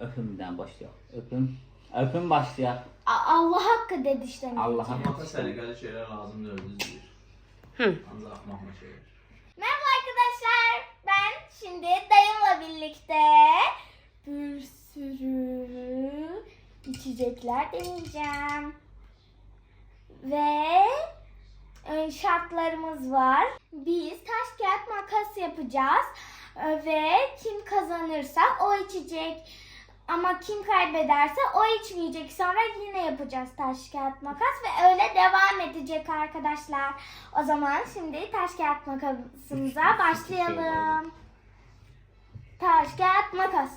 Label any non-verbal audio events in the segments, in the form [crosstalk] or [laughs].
bakalım. Tane başlayalım. Öpün. Öpün başlayalım. A- Allah hakkı dedi işte. Allah'a Mata səliqəli şeylər lazımdır özünüz bilir. Hı. Ancaq axmaqma şeylər. Merhaba arkadaşlar. Ben şimdi dayımla birlikte bir sürü içecekler deneyeceğim. Ve e, şartlarımız var. Biz taş kağıt makas yapacağız. E, Ve kim kazanırsa o içecek. Ama kim kaybederse o içmeyecek. Sonra yine yapacağız taş kağıt makas ve öyle devam edecek arkadaşlar. O zaman şimdi taş kağıt makasımıza başlayalım. Taş kağıt makas.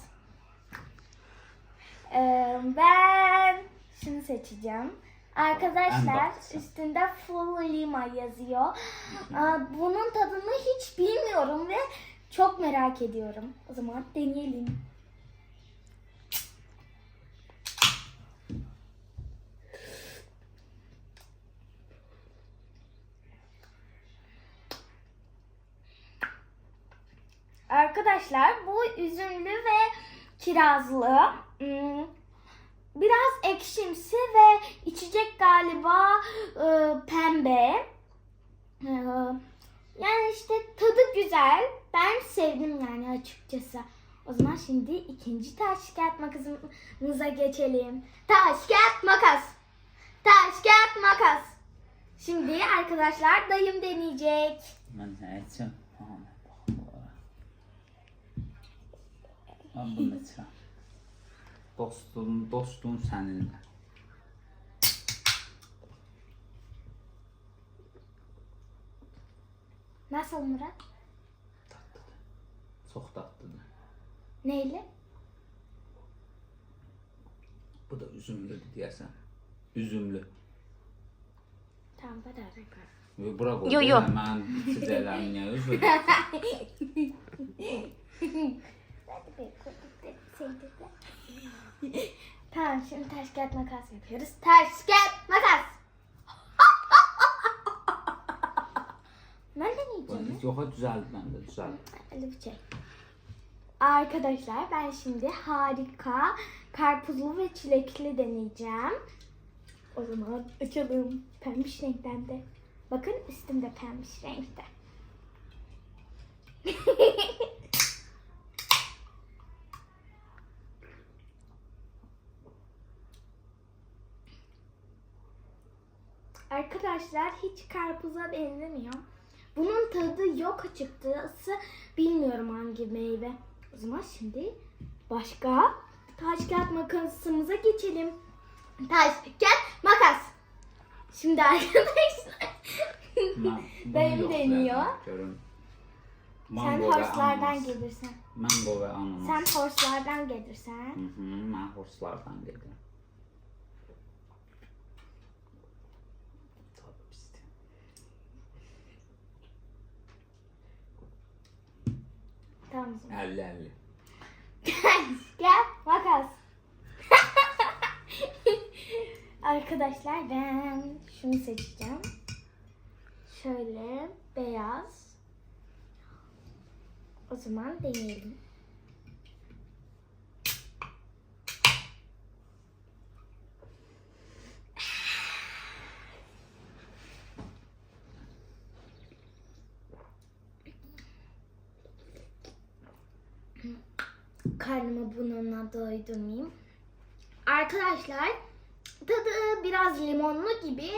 Ee, ben şunu seçeceğim. Arkadaşlar üstünde full lima yazıyor. Bunun tadını hiç bilmiyorum ve çok merak ediyorum. O zaman deneyelim. Arkadaşlar bu üzümlü ve kirazlı. Hmm, Biraz ekşimsi ve içecek galiba e, pembe. E, yani işte tadı güzel. Ben sevdim yani açıkçası. O zaman şimdi ikinci taş kağıt makasımıza geçelim. Taş kağıt makas. Taş kağıt makas. Şimdi arkadaşlar dayım deneyecek. Ben ne edeceğim? Tamam. bakalım. Ben bunu edeceğim. Dostum, dostum seninle. Nasıl Murat? Tatlıdır. Çok tatlıdır. Neyle? Bu da üzümlü diyersen. Üzümlü. Tamam ben arayayım. Yo, Bura qoy. Yo, yo. Mən içəcəklərim niyə üzür? Tamam şimdi taş kağıt makas yapıyoruz. Taş kağıt makas. [laughs] ben deneyeceğim. Yoxa düzəldi məndə, düzəldi. Öyle bir şey. Arkadaşlar ben şimdi harika karpuzlu ve çilekli deneyeceğim. O zaman açalım. Pembiş renkten de. Bakın üstümde pembiş renkte. Arkadaşlar hiç karpuza benzemiyor. Bunun tadı yok açıkçası. Bilmiyorum hangi meyve. O zaman şimdi başka taş kağıt makasımıza geçelim. Taş kağıt makas. Şimdi arkadaşlar yoxlayacağam, deniyor. Sen horslardan gelirsen. Mango və ananas. Sen horslardan gelirsen. Hı -hı, mən horslardan gedirəm. Tamam. zaman. [laughs] 50-50. Gel makas. [laughs] Arkadaşlar ben şunu seçeceğim. Şöyle beyaz. O zaman deneyelim. Karnımı bununla doydurmayayım. Arkadaşlar tadı biraz limonlu gibi.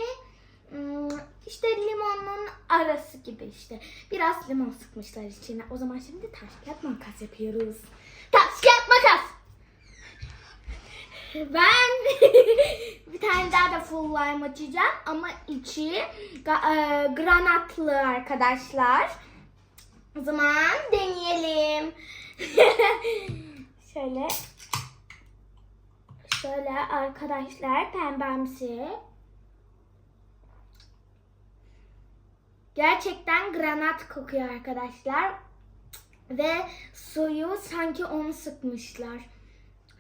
Hmm, İşte limonun arası gibi işte. Biraz limon sıkmışlar içine. O zaman şimdi taş kağıt makas yapıyoruz. Taş kağıt makas. Ben [laughs] bir tane daha da full lime açacağım ama içi e, granatlı arkadaşlar. O zaman deneyelim. [laughs] şöyle şöyle arkadaşlar pembemsi. Gerçekten granat kokuyor arkadaşlar. Ve suyu sanki onu sıkmışlar.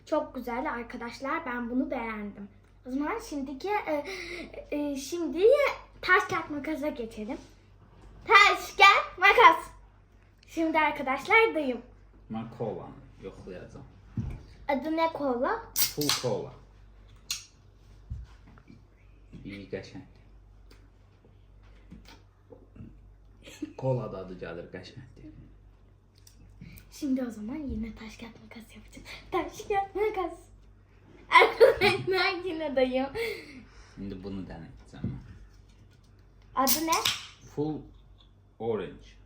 Çok güzel arkadaşlar. Ben bunu beğendim. O zaman şimdiki e, e, şimdi taş kağıt makasa geçelim. Taş kağıt makas. Şimdi arkadaşlar dayım. Mən kolanı yoxlayacağam. Adı ne kola? Full cola. İyi qəşəng. Kola da adı gəlir qəşəngdir. Şimdi o zaman yine taş kağıt makas yapacağız. Taş kağıt makas. Arkadaşlar [laughs] yine dayım. İndi bunu deneyeceğim ben. Adı ne? Full orange.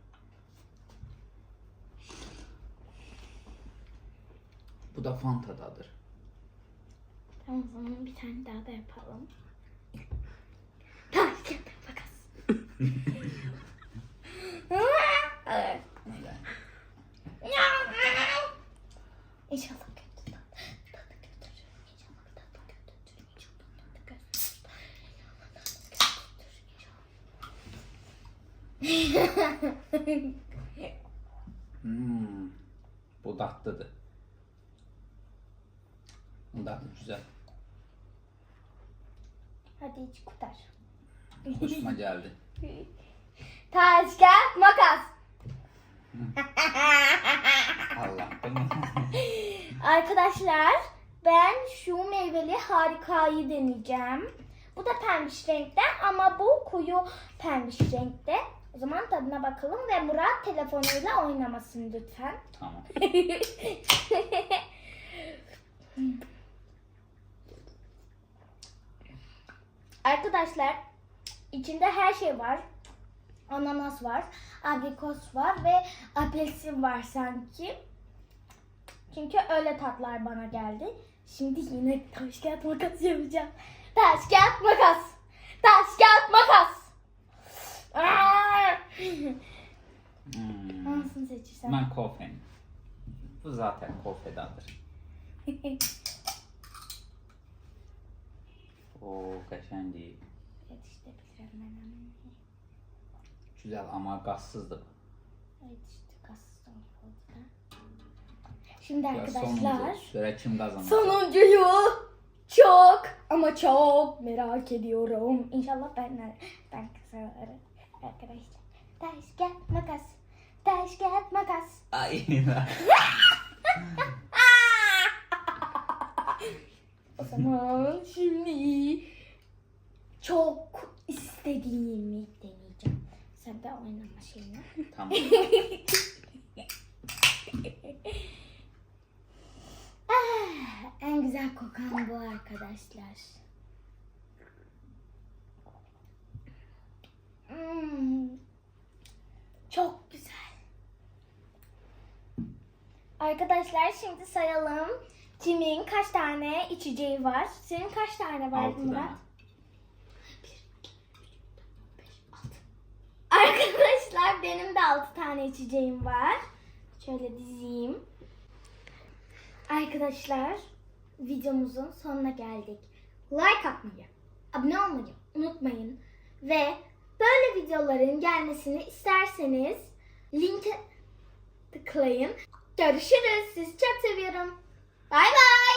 Bu da Fanta'dadır. Tamam o zaman bir tane daha da yapalım. Taş kağıt makas. Öyle. İnşallah kötü tat- tadı götürür. İnşallah tadı götürür. İnşallah tadı götürür. Hmm. Bu tatlıdır. Bu da güzel. Hadi iç kurtar. Hoşuma [laughs] geldi. Taş kağıt makas. Allah? Arkadaşlar ben şu meyveli harikayı deneyeceğim. Bu da pembiş renkte ama bu koyu pembiş renkte. O zaman tadına bakalım ve Murat telefonuyla oynamasın lütfen. tamam. [laughs] Arkadaşlar içinde her şey var. Ananas var, abrikos var ve apelsin var sanki. Çünkü öyle tatlar bana geldi. Şimdi yine taş kağıt makas yapacağım. Taş kağıt makas. Taş kağıt makas. Hmm. Hangisini seçirsem? Ben kofenin. Bu zaten kofedadır. [laughs] O qəşəng değil. evet işte menemen. Güzel ama gazsızdır. Evet işte kassız oldu da. Şimdi arkadaşlar. kim kazanır? Sonuncuyu çok ama çok merak ediyorum. İnşallah ben ben kazanırım arkadaşlar. Taş kağıt makas. Taş kağıt makas. Ay. [laughs] zaman şimdi çok istediğimi deneyeceğim. Sen de oynama şeyini. tamam. [laughs] Ah, en güzel kokan bu arkadaşlar. Hmm, çok güzel. Arkadaşlar şimdi sayalım. Kimin kaç tane içeceği var? Senin kaç tane var Altı Murat? tane. Arkadaşlar benim de 6 tane içeceğim var. Şöyle dizeyim. Arkadaşlar videomuzun sonuna geldik. Like atmayı, abone olmayı unutmayın. Ve böyle videoların gelmesini isterseniz linke tıklayın. Görüşürüz. Sizi çok seviyorum. Bye bye.